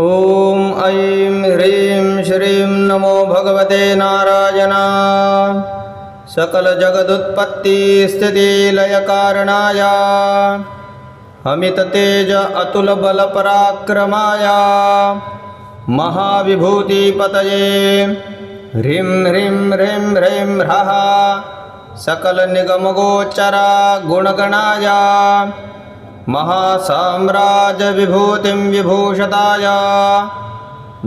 ॐ ऐं ह्रीं श्रीं नमो भगवते नारायणा। सकलजगदुत्पत्तिस्थितिलयकारणाय। अमिततेज अतुलबलपराक्रमाय। महाविभूतिपतये। ह्रीं ह्रीं ह्रीं ह्रीं ह्रः सकलनिगमगोचरा गुणगणाय महासाम्राज्यविभूतिं विभूषताय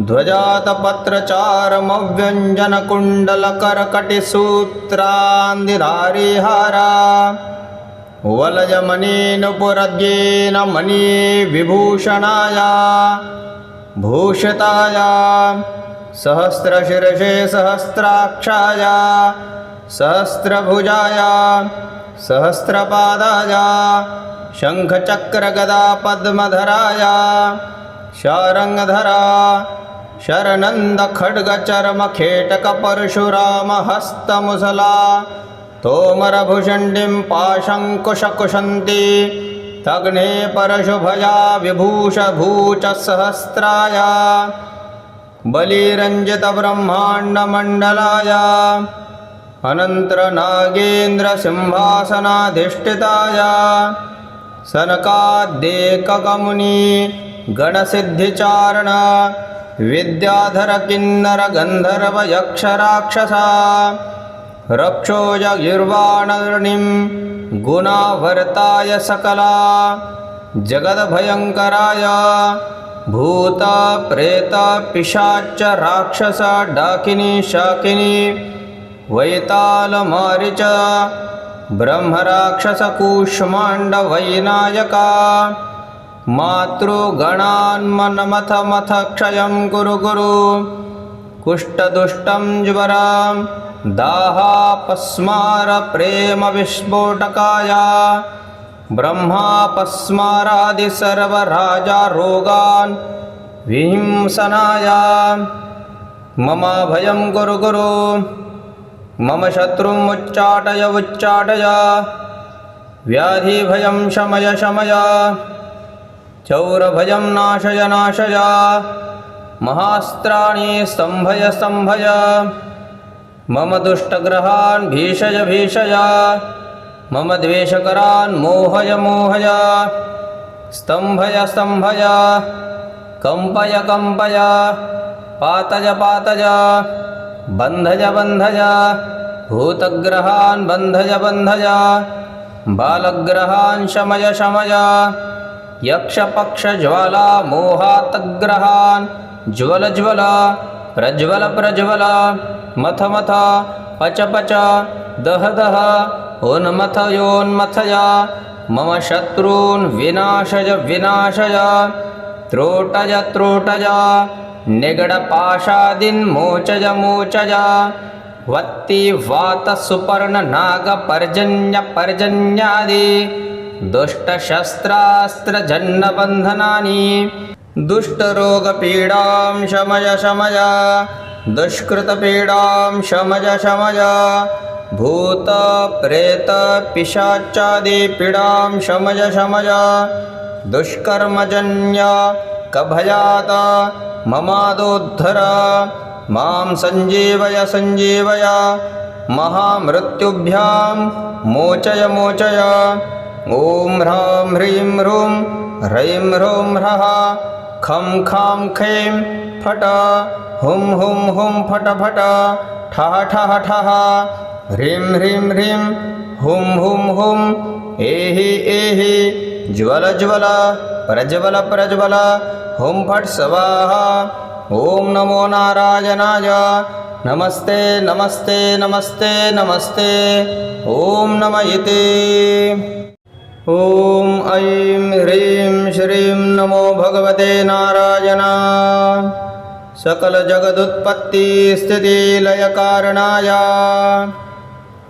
ध्वजातपत्रचारमव्यञ्जनकुण्डलकरकटिसूत्रान्दिधारिहारा वलयमणेन पुरद्येन मणिविभूषणाय भूषिताय सहस्रशिरसे सहस्राक्षाय सहस्रभुजाय सहस्रपादाय शङ्खचक्रगदा पद्मधराय शारङ्गधरा शरनन्दखड्गचर्मखेटकपरशुरामहस्तमुसला तोमरभुषण्डिं पाशङ्कुशकुशन्ति तग्ने परशुभया विभूषभूचसहस्राय बलिरञ्जितब्रह्माण्डमण्डलाय अनन्तरनागेन्द्रसिंहासनाधिष्ठिताय सनकाद्येककमुनि गणसिद्धिचारण विद्याधरकिन्नरगन्धर्वयक्षराक्षसा रक्षोजगिर्वाणर्णिं गुणावर्ताय सकला जगद्भयङ्कराय भूतप्रेतपिशाच राक्षस डाकिनी शाकिनी वैतालमारिच ब्रह्मराक्षसकूष्माण्डवैनायका। मातृगणान्मनमथ मथ क्षयं कुरु कुरु। कुष्ठदुष्टं ज्वरां दाहापस्मारप्रेमविस्फोटकाय। ब्रह्मापस्मारादि सर्वराजारोगान् विहिंसनाय। मम भयं कुरु कुरु मम शत्रुम् उच्चाटय व्याधिभयं शमय शमय। चौरभयं नाशय नाशय। महास्त्राणि स्तम्भय स्तम्भय। मम दुष्टग्रहान् भीषय भीषय। मम द्वेषकरान् मोहय मोहय। स्तम्भय स्तम्भय। कम्पय कम्पय पातय पातय। बन्धय बन्धय भूतग्रहान् बन्धय बन्धय बालग्रहान् शमय शमय यक्षपक्षज्वाला मोहातग्रहान् ज्वल ज्वल, प्रज्वल प्रज्वल मथ मथ पच पच, दह दह, उन्मथ योन्मथय, मम शत्रून् विनाशय विनाशय त्रोटय त्रोटय निगडपाशादिन्मोचय मोचय वत्ति वातसुपर्णनागपर्जन्यपर्जन्यादि। दुष्टशस्त्रास्त्रजन्नबन्धनानि। दुष्टरोगपीडां शमय शमय। दुष्कृतपीडां शमय शमय। भूतप्रेतपिशाचादिपीडां शमय शमय। दुष्कर्मजन्य कभयात ममादोद्धर। माँ सञ्जीवय सञ्जीवय महामृत्युभ्यां मोचय मोचय। ॐ ह्रां ह्रीं ह्रूं ह्रैं ह्रूं ह्रः। खं खां खैं फट। हुं हुं हुं फट फट। ठः ठः ठः। ह्रीं ह्रीं ह्रीं हुं हुं हुं। एहि एहि ज्वल ज्वल। प्रज्वल प्रज्वल हुं फट् स्वाहा। ॐ नमो नारायणाय। नमस्ते नमस्ते नमस्ते नमस्ते। ॐ नम इति ॐ ऐं ह्रीं श्रीं नमो भगवते नारायणा। सकलजगदुत्पत्तिस्थितिलयकारणाय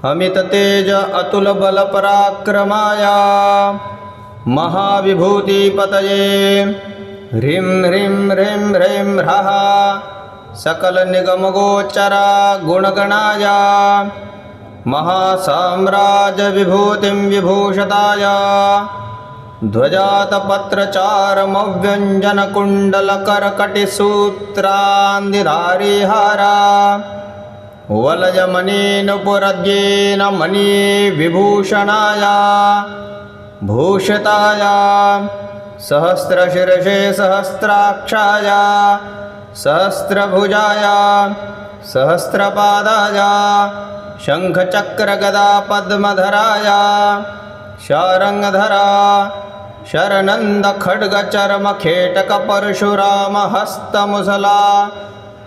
अमिततेज अतुलबलपराक्रमाय महाविभूतिपतये। ह्रीं ह्रीं ह्रीं ह्रीं ह्रः सकलनिगमगोचरा गुणगणाय। महासाम्राज्यविभूतिं विभूषताय। ध्वजातपत्रचारमव्यञ्जनकुण्डलकरकटिसूत्रान्दिधारिहारा वलयमणिनुपुरद्येन मणिविभूषणाया भूषिताया सहस्रशिरसे सहस्राक्षाया सहस्रभुजाया सहस्रपादाया शङ्खचक्रगदा पद्मधराया शारङ्गधरा शरनन्दखड्गचर्मखेटकपरशुरामहस्तमुसला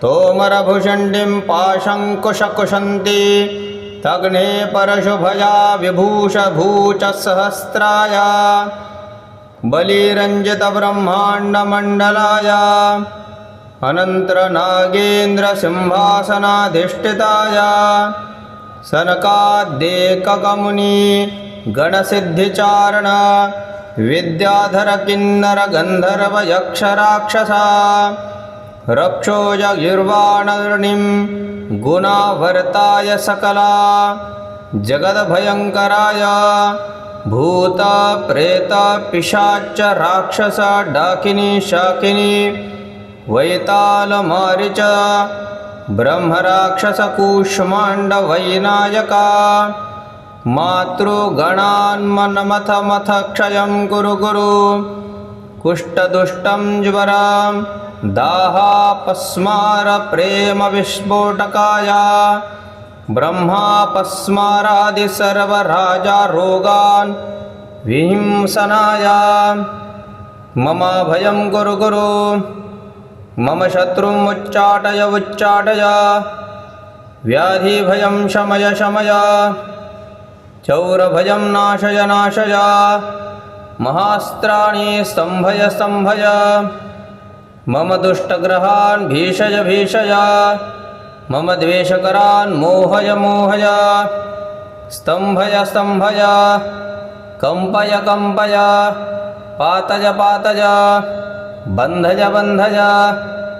तोमरभुषण्डिं पाशङ्कुशकुशन्ति तग्ने परशुभया विभूषभूचसहस्राय बलिरञ्जितब्रह्माण्डमण्डलाय अनन्तरनागेन्द्रसिंहासनाधिष्ठिताय सनकाद्येकगमुनि गणसिद्धिचारण विद्याधरकिन्नरगन्धर्वयक्षराक्षसा रक्षोजगिर्वाणर्णिं गुणावर्ताय सकला। जगद्भयङ्कराय। भूतप्रेतपिशाच राक्षस डाकिनी शाकिनी वैतालमारिच ब्रह्मराक्षसकूष्माण्डवैनायका। मातृगणान्मनमथ मथ क्षयं कुरु कुरु कुष्ठदुष्टं ज्वरां दाहापस्मारप्रेमविस्फोटकाय ब्रह्मापस्मारादिसर्वराजारोगान् विहिंसनाय। मम भयं कुरु मम शत्रुम् उच्चाटय उच्चाटय। व्याधिभयं शमय शमय। चौरभयं नाशय नाशय। महास्त्राणि स्तम्भय स्तम्भय मम दुष्टग्रहान् भीषज भीषय मम द्वेषकरान् मोहय मोहय। स्तम्भय स्तम्भय। कम्पय कम्पय। पातय पातय बन्धय बन्धय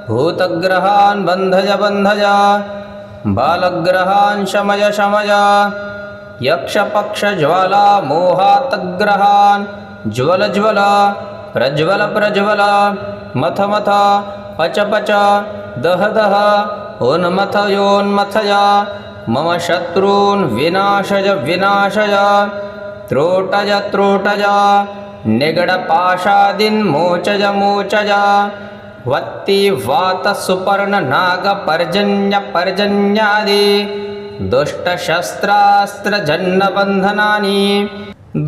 भूतग्रहान् बन्धय बन्धय बालग्रहान् शमय शमय। यक्षपक्षज्वाला मोहातग्रहान्। ज्वल ज्वल। प्रज्वल प्रज्वल। मथ मथ पच पच दह दह उन्मथ योन्मथय मम शत्रून् विनाशय विनाशय त्रोटय त्रोटय निगडपाशादिन्मोचय मोचय वत्ति वातसुपर्णनागपर्जन्यपर्जन्यादि दुष्टशस्त्रास्त्रजन्नबन्धनानि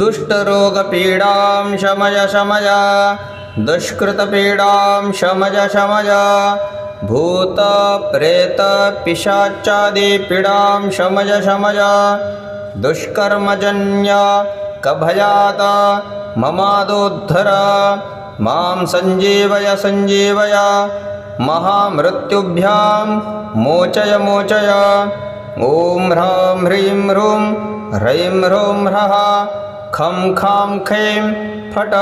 दुष्टरोगपीडां शमय शमय दुष्कृतपीडां शमय शमय भूतप्रेतपिशाचादिपीडां शमय शमय दुष्कर्मजन्य कभयात ममादोद्धर मां सञ्जीवय सञ्जीवय महामृत्युभ्यां मोचय मोचय ॐ ह्रां ह्रीं ह्रूं ह्रैं ह्रूं ह्रः खं खां खैं फट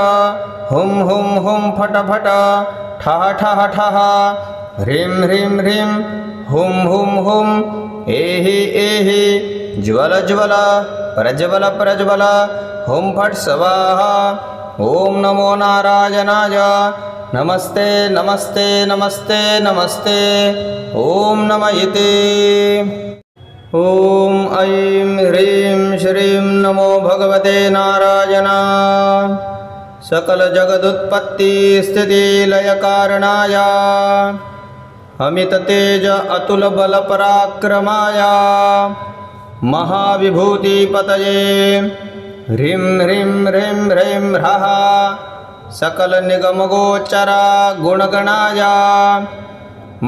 हुं हुं हुं फट फट ठह ठः ठः ह्रीं ह्रीं ह्रीं हुम हुम हुं एहि एहि, ज्वल ज्वल, प्रज्वल प्रज्वल, हुम फट स्वाहा ॐ नमो नारायणाय, नमस्ते नमस्ते नमस्ते नमस्ते ॐ नम इति ऐं ह्रीं श्रीं नमो भगवते नारायण। सकलजगदुत्पत्तिस्थितिलयकारणाय अमिततेज अतुलबलपराक्रमाय महाविभूतिपतये ह्रीं ह्रीं ह्रीं ह्रीं ह्रः सकलनिगमगोचरा गुणगणाय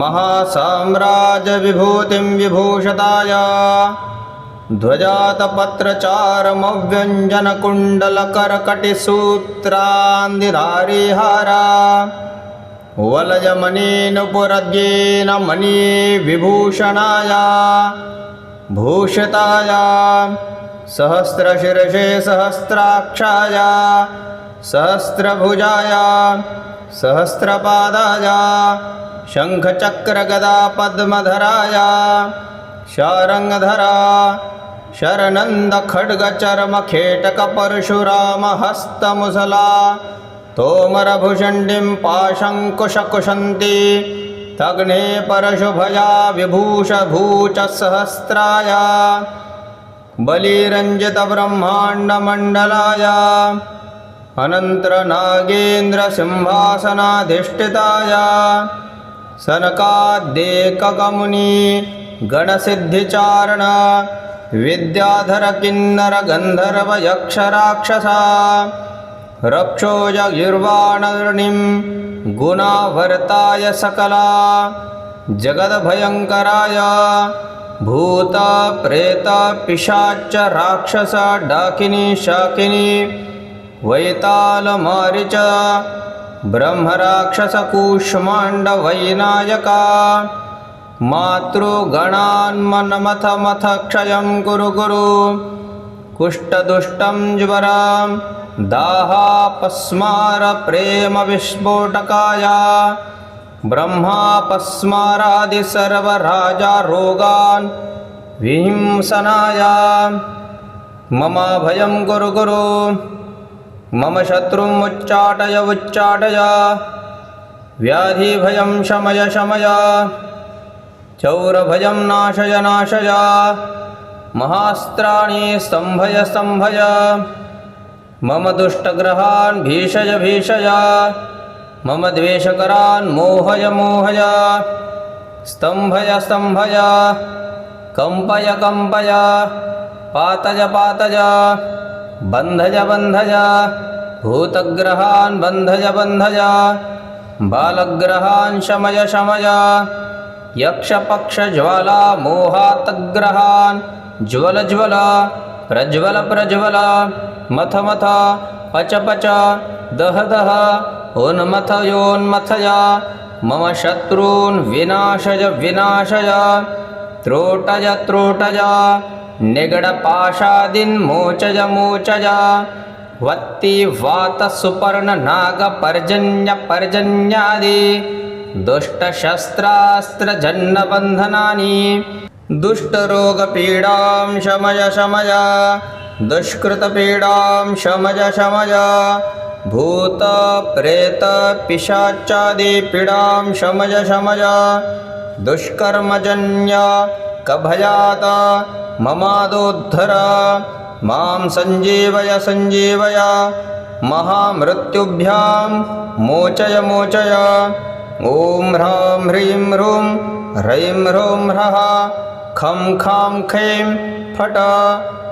महासाम्राज्यविभूतिं विभूषताय ध्वजातपत्रचारमव्यञ्जनकुण्डलकरकटिसूत्रान्दिधारिहारा वलयमणिनुपुरद्येन मणिविभूषणाय भूषिताय। सहस्रशिरसे सहस्राक्षाय। सहस्रभुजाय। सहस्रपादाय। शङ्खचक्रगदा पद्मधराय शारङ्गधरा शरनन्दखड्गचर्मखेटकपरशुरामहस्तमुसला तोमरभुषण्डिं पाशङ्कुशकुशन्ति तग्ने परशुभया विभूषभूचसहस्राय बलिरञ्जितब्रह्माण्डमण्डलाय अनन्तरनागेन्द्रसिंहासनाधिष्ठिताय सनकाद्येककमुनि गणसिद्धिचारण विद्याधरकिन्नरगन्धर्वयक्षराक्षसा। रक्षोजगिर्वाणर्णिं गुणावर्ताय सकला। जगद्भयङ्कराय भूतप्रेतपिशाच राक्षस डाकिनी शाकिनी वैतालमारिच ब्रह्मराक्षसकूष्माण्डवैनायका मातृगणान्मन्मथ मथ क्षयं कुरु कुरु। कुष्ठदुष्टं ज्वरां दाहापस्मारप्रेमविस्फोटकाय। ब्रह्मापस्मारादि सर्वराजारोगान् विहिंसनाय। मम भयं कुरु कुरु। मम शत्रुम् उच्चाटय उच्चाटय। व्याधिभयं शमय शमय चौरभयं नाशय नाशय। महास्त्राणि स्तम्भय स्तम्भय। मम दुष्टग्रहान् भीषय भीषय। मम द्वेषकरान् मोहय मोहय। स्तम्भय स्तम्भय। कम्पय कम्पय। पातय पातय। बन्धय बन्धय। भूतग्रहान् बन्धय बन्धय। बालग्रहान् शमय शमय। यक्षपक्षज्वाला मोहातग्रहान् ज्वल ज्वल प्रज्वल प्रज्वल मथ मथ पच पच दह दह उन्मथ योन्मथय मम शत्रून् विनाशय विनाशय त्रोटय त्रोटय निगडपाशादिन्मोचय मोचय वत्ति वातसुपर्णनागपर्जन्यपर्जन्यादि दुष्टशस्त्रास्त्रजन्नबन्धनानि दुष्टरोगपीडां शमय शमय दुष्कृतपीडां शमय शमय भूतप्रेतपिशाचादिपीडां शमय शमय दुष्कर्मजन्य कभयात ममादोद्धर मां सञ्जीवय सञ्जीवय महामृत्युभ्यां मोचय मोचय ॐ ह्रां ह्रीं ह्रूं ह्रैं ह्रूं ह्रः, खं खां खैं फट,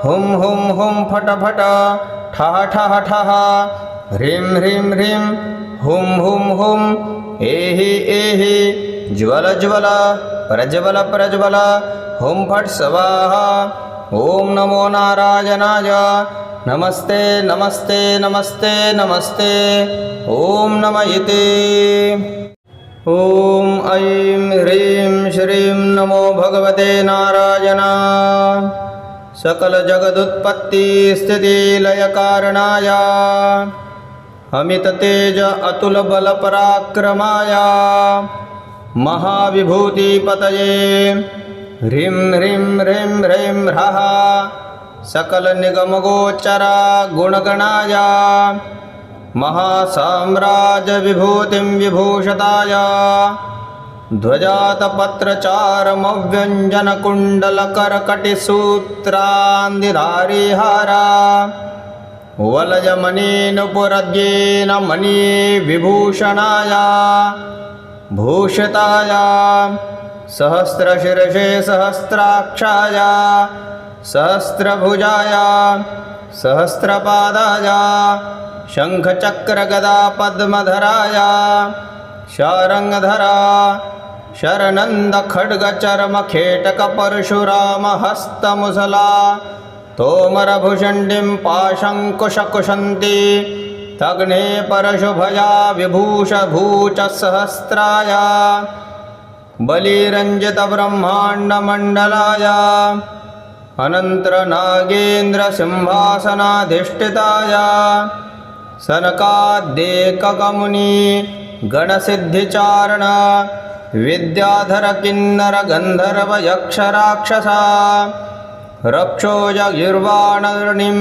हुं हुं हुं फट फट, ठः ठः ठः, ह्रीं ह्रीं ह्रीं, हुं हुं हुं, एहि एहि, ज्वल ज्वल, प्रज्वल प्रज्वल, हुं फट् स्वाहा, ॐ नमो नारायणाय, नमस्ते नमस्ते नमस्ते नमस्ते, ॐ नम ॐ ऐं ह्रीं श्रीं नमो भगवते नारायण। सकलजगदुत्पत्तिस्थितिलयकारणाय। अमिततेज अतुलबलपराक्रमाय। महाविभूतिपतये। ह्रीं ह्रीं ह्रीं ह्रीं ह्रः सकलनिगमगोचरा गुणगणाय महासाम्राज्यविभूतिं विभूषताय ध्वजातपत्रचारमव्यञ्जनकुण्डलकरकटिसूत्रान्दिधारिहारा वलयमणेन पुरद्येन मणिविभूषणाय भूषिताय सहस्रशिरसे सहस्राक्षाय सहस्रभुजाय सहस्रपादाय शङ्खचक्रगदापद्मधराय शारङ्गधरा शरनन्दखड्गचर्मखेटकपरशुरामहस्तमुसला तोमरभुषण्डिं पाशङ्कुशकुशन्ति तग्ने परशुभया विभूषभूचसहस्राय बलिरञ्जितब्रह्माण्डमण्डलाय अनन्तरनागेन्द्रसिंहासनाधिष्ठिताय सनकाद्येककमुनि गणसिद्धिचारण विद्याधरकिन्नरगन्धर्वयक्षराक्षसा रक्षोजगिर्वाणर्णिं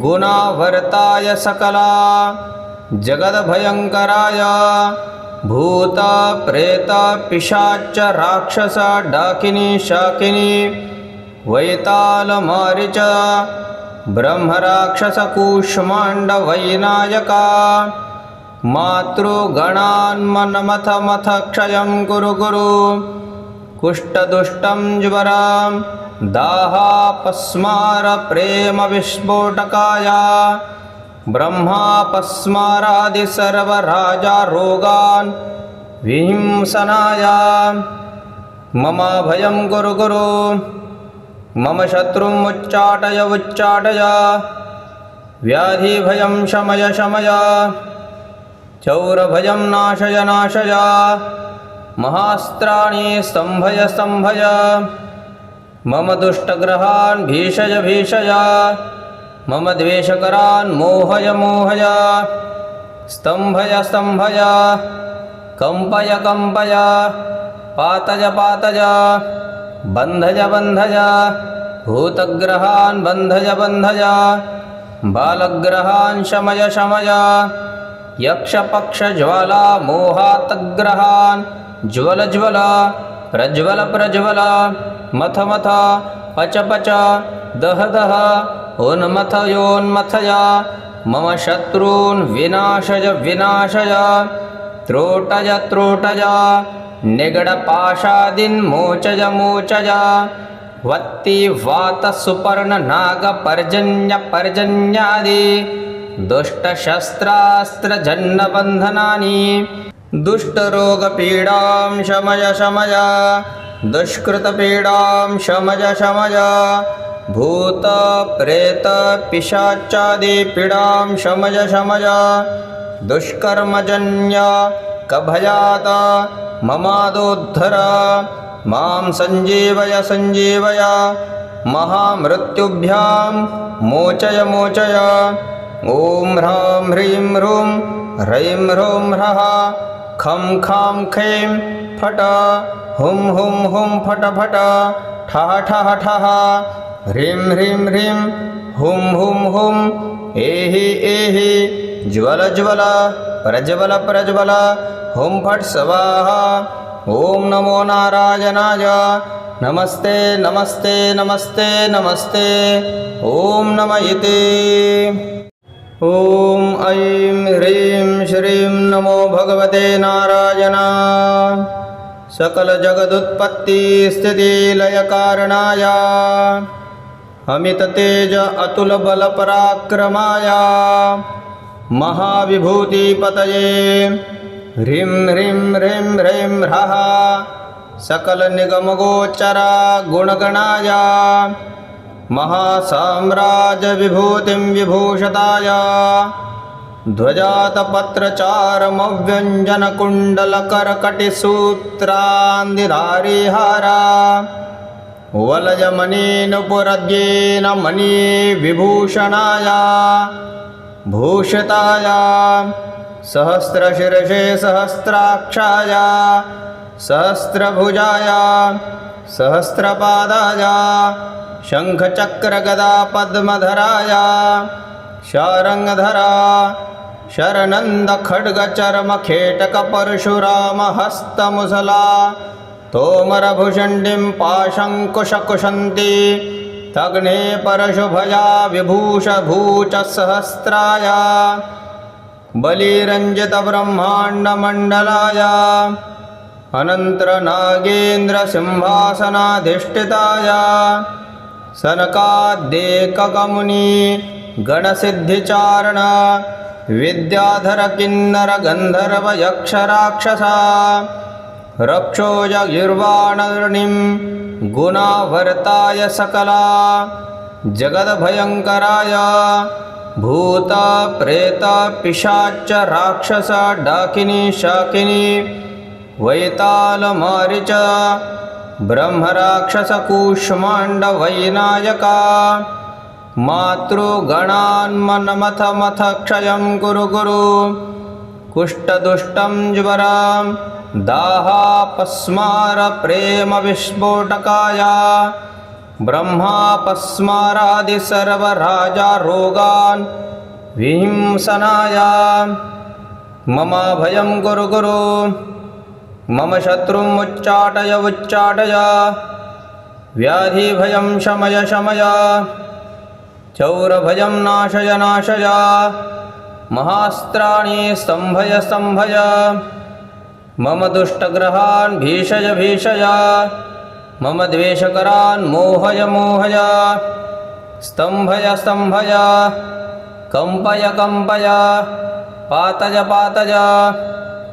गुणावर्ताय सकला जगद्भयङ्कराय भूतप्रेतपिशाच राक्षस डाकिनी शाकिनी वैतालमारिच ब्रह्मराक्षसकूष्माण्डवैनायका। मातृगणान्मन्मथ मथ क्षयं कुरु। कुष्ठदुष्टं ज्वरां दाहापस्मारप्रेमविस्फोटकाय। ब्रह्मापस्मारादिसर्वराजारोगान् विहिंसनाय। मम भयं कुरु कुरु मम शत्रुम् उच्चाटय व्याधिभयं शमय शमय। चौरभयं नाशय नाशय। महास्त्राणि स्तम्भय स्तम्भय। मम दुष्टग्रहान् भीषय भीषय। मम द्वेषकरान् मोहय मोहय। स्तम्भय स्तम्भय। कम्पय कम्पय। पातय पातय। बन्धय बन्धय भूतग्रहान् बन्धय बन्धय बालग्रहान् शमय शमय यक्षपक्षज्वाला मोहातग्रहान् ज्वल ज्वल, प्रज्वल प्रज्वल, मथ मथ, पच पच, दह दह, उन्मथ योन्मथय, मम शत्रून् विनाशय विनाशय, त्रोटय त्रोटय निगडपाशादीन् मोचय मोचय वत्ति वातसुपर्णनागपर्जन्यपर्जन्यादि। दुष्टशस्त्रास्त्रजन्नबन्धनानि। दुष्टरोगपीडां शमय शमय दुष्कृतपीडां शमय शमय भूतप्रेतपिशाचादिपीडां शमय शमय दुष्कर्मजन्य कभयात ममादोद्धर। माँ सञ्जीवय महामृत्युभ्यां मोचय मोचय। ॐ ह्रां ह्रीं ह्रूं ह्रैं ह्रूं ह्रः। खं खां खैं फट। हुं हुं हुं फट फट। ठः ठः ठः ह्रीं ह्रीं ह्रीं। हुं हुं हुं। एहि एहि। ज्वल ज्वल। प्रज्वल प्रज्वल। हुं फट् स्वाहा। ॐ नमो नारायणाय। नमस्ते नमस्ते नमस्ते नमस्ते। ॐ नम इति ॐ ऐं ह्रीं श्रीं नमो भगवते नारायणा। सकलजगदुत्पत्तिस्थितिलयकारणाय अमिततेज अतुलबलपराक्रमाय महाविभूतिपतये ह्रीं ह्रीं ह्रीं ह्रीं ह्रः सकलनिगमगोचरा गुणगणाय। महासाम्राज्यविभूतिं विभूषताय। ध्वजातपत्रचारमव्यञ्जनकुण्डलकरकटिसूत्रान्दिधारिहारा वलयमणिनुपुरद्येन मणिविभूषणाय। भूषिताय सहस्रशिरसे सहस्राक्षाय सहस्रभुजाय सहस्रपादाय शङ्खचक्रगदापद्मधराय शारङ्गधरा शरनन्दखड्गचर्मखेटकपरशुरामहस्तमुसला तोमरभुषण्डिं पाशङ्कुशकुशन्ति तग्ने परशुभया विभूषभूचसहस्राय बलिरञ्जितब्रह्माण्डमण्डलाय अनन्तरनागेन्द्रसिंहासनाधिष्ठिताय सनकाद्येकगमुनि गणसिद्धिचारण विद्याधरकिन्नरगन्धर्वयक्षराक्षसा रक्षोजगिर्वाणर्णिं गुणावर्ताय सकला जगद्भयङ्कराय भूतप्रेतपिशाच राक्षस डाकिनी शाकिनी वैतालमारिच ब्रह्मराक्षसकूष्माण्डवैनायका मातृगणान्मन्मथ मथ क्षयं कुरु कुरु कुष्ठदुष्टं ज्वरां दाहापस्मारप्रेमविस्फोटकाय ब्रह्मापस्मारादि सर्वराजारोगान् विहिंसनाय मम भयं गुरु गुरु। मम शत्रुम् उच्चाटय उच्चाटय। व्याधिभयं शमय शमय। चौरभयं नाशय नाशय। महास्त्राणि स्तम्भय स्तम्भय। मम दुष्टग्रहान् भीषय भीषय। मम द्वेषकरान् मोहय मोहय। स्तम्भय स्तम्भय। कम्पय कम्पय। पातय पातय।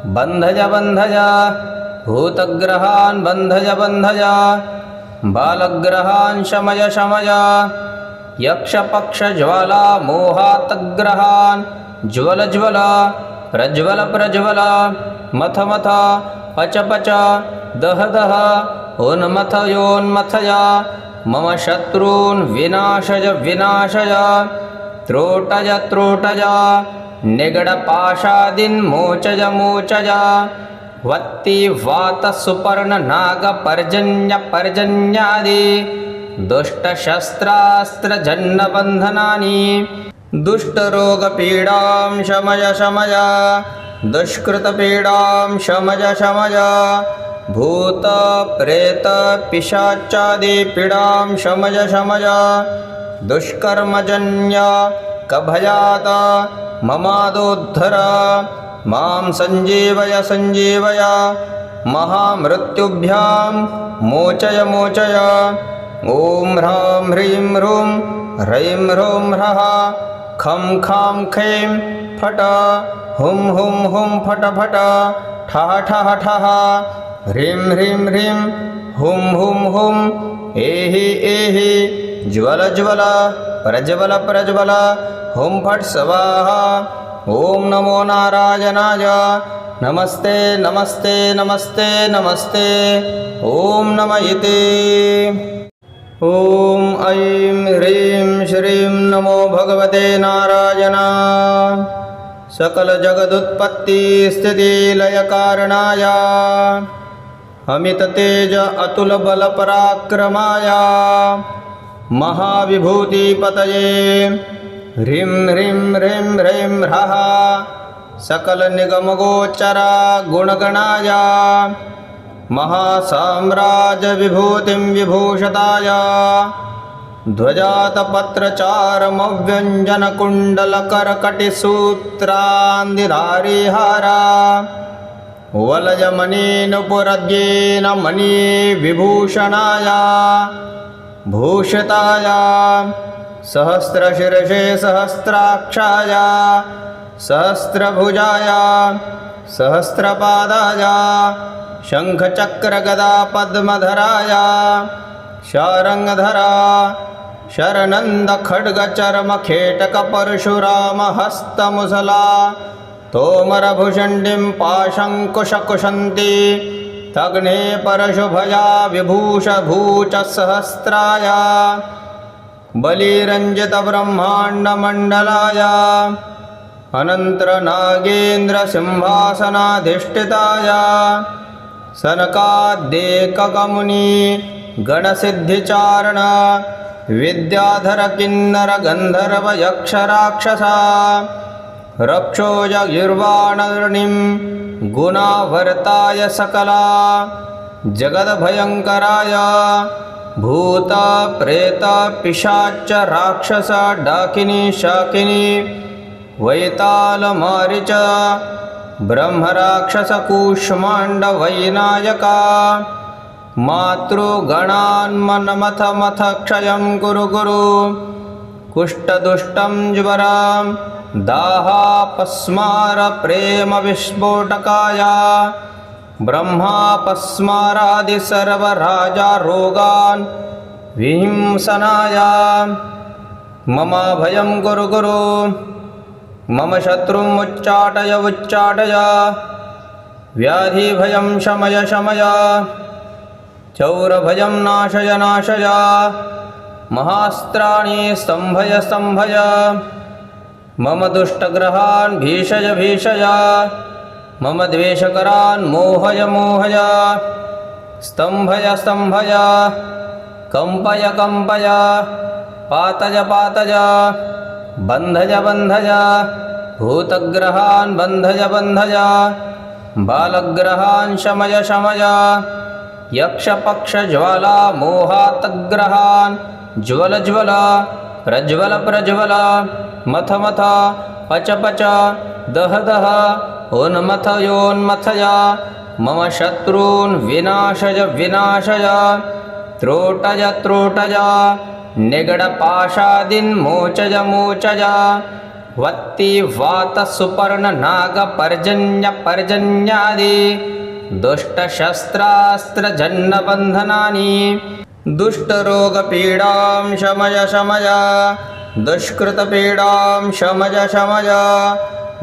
बन्धय बन्धय। भूतग्रहान् बन्धय बन्धय। बालग्रहान् शमय शमय। यक्षपक्षज्वाला मोहातग्रहान्। ज्वल ज्वल। प्रज्वल प्रज्वल। मथ मथ। पच पच। दह दह। उन्मथयोन्मथय मम शत्रून् विनाशय विनाशय। त्रोटय त्रोटय निगडपाशादिन्मोचय मोचय वत्ति वातसुपर्णनागपर्जन्यपर्जन्यादि दुष्टशस्त्रास्त्रजन्नबन्धनानि दुष्टरोगपीडां शमय शमय। दुष्कृतपीडां शमय शमय भूतप्रेतपिशाचादिपीडां शमय शमय दुष्कर्मजन्य, कभयात, ममादोद्धर, माँ सञ्जीवय सञ्जीवय मोचय मोचय, ॐ ह्रां ह्रीं ह्रूं, ह्रैं ह्रूं ह्रः, खं खां खैं फट, हुं हुं हुं फट फट, ठः ठः ठः ह्रीं ह्रीं ह्रीं, हुं हुं हुं, एहि एहि, ज्वल ज्वल, प्रज्वल प्रज्वल, हुं फट् स्वाहा, ॐ नमो नारायणाय, नमस्ते नमस्ते नमस्ते नमस्ते, ॐ नम इति ॐ ऐं ह्रीं श्रीं नमो भगवते नारायण। सकलजगदुत्पत्तिस्थितिलयकारणाय। अमिततेज अतुलबलपराक्रमाय महाविभूतिपतये। ह्रीं ह्रीं ह्रीं ह्रीं ह्रः सकलनिगमगोचरा गुणगणाय महासाम्राज्यविभूतिं विभूषताय। ध्वजातपत्रचारमव्यञ्जनकुण्डलकरकटिसूत्रान्दिधारिहारा वलयमणिनुपुरद्येन मणिविभूषणाय भूषिताय सहस्रशिरसे सहस्राक्षाय सहस्रभुजाय सहस्रपादाय शङ्खचक्रगदापद्मधराय शारङ्गधरा शरनन्दखड्गचर्मखेटकपरशुरामहस्तमुसला तोमरभुषण्डिं पाशङ्कुशकुशन्ति तग्ने परशुभया विभूषभूचसहस्राय बलिरञ्जितब्रह्माण्डमण्डलाय अनन्तरनागेन्द्रसिंहासनाधिष्ठिताय सनकाद्येककमुनि गणसिद्धिचारण विद्याधरकिन्नरगन्धर्वयक्षराक्षसा रक्षोजगिर्वाणर्णिं गुणावर्ताय सकला। जगद्भयङ्कराय भूतप्रेतपिशाच राक्षस डाकिनी शाकिनी वैतालमारिच ब्रह्मराक्षसकूष्माण्डवैनायका। मातृगणान्मनमथ मथ क्षयं कुरु कुरु कुष्ठदुष्टं ज्वरां दाहापस्मारप्रेमविस्फोटकाय ब्रह्मापस्मारादि सर्वराजारोगान् विहिंसनाय। मम भयं गुरु गुरु मम शत्रुम् उच्चाटय उच्चाटय। व्याधिभयं शमय शमय। चौरभयं नाशय नाशय। महास्त्राणि स्तम्भय स्तम्भय। मम दुष्टग्रहान् भीषय मम द्वेषकरान् मोहय मोहय। स्तम्भय स्तम्भय। कम्पय कम्पय। पातज पातज। बन्धज बन्धज। भूतग्रहान् बन्धज बन्धज। बालग्रहान् शमय यक्षपक्षज्वाला मोहातग्रहान् ज्वल। प्रज्वल प्रज्वल। मथ मथ पच पच दह दह उन्मथ योन्मथय मम शत्रून् विनाशय विनाशय त्रोटज त्रोटज निगडपाशादिन्मोचय मोचय वत्ति वातसुपर्णनागपर्जन्यपर्जन्यादि दुष्टशस्त्रास्त्रजन्नबन्धनानि दुष्टरोगपीडां शमय शमय दुष्कृतपीडां शमय शमय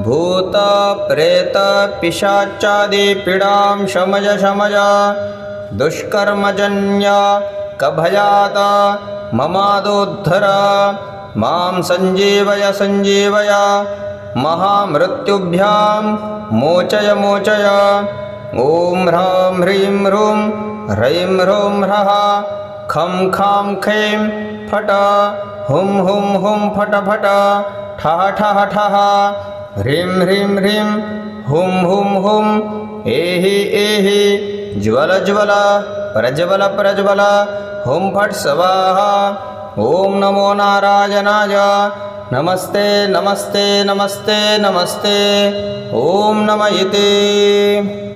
भूतप्रेतपिशाचादिपीडां शमय शमय दुष्कर्मजन्य कभयात ममादोद्धर, माँ सञ्जीवय सञ्जीवय महामृत्युभ्यां मोचय मोचय, ॐ ह्रां ह्रीं ह्रूं ह्रैं ह्रूं ह्रः, खं खां खैं फट हुं हुं हुम फट फट, ठः ठः ठः ह्रीं ह्रीं ह्रीं हुं हुं हुं एहि एहि, ज्वल ज्वल, प्रज्वल प्रज्वल हुं फट् स्वाहा ॐ नमो नारायणाय, नमस्ते नमस्ते नमस्ते नमस्ते ॐ नम इति।